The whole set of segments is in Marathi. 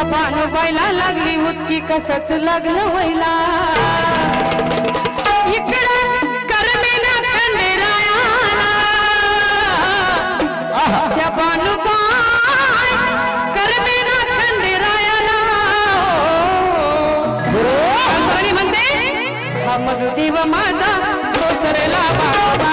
त्या बायला लागली उचकी कसच लग्न व्हायला. त्या कोणी म्हणते हा मग देव माझा दोसरेला बाबा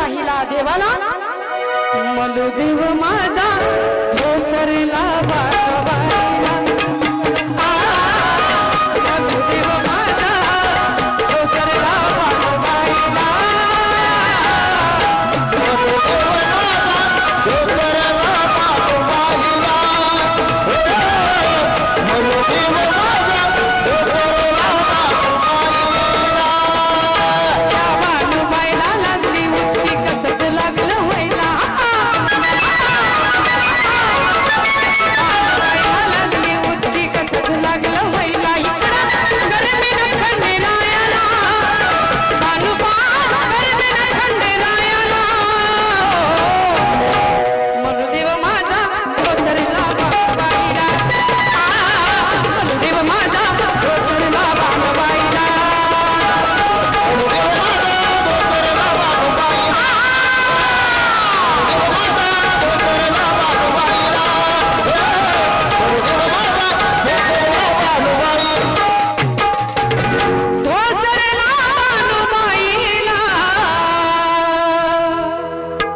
वाहिला देवाला? मलुदेव माझा ओसरला वाटवा.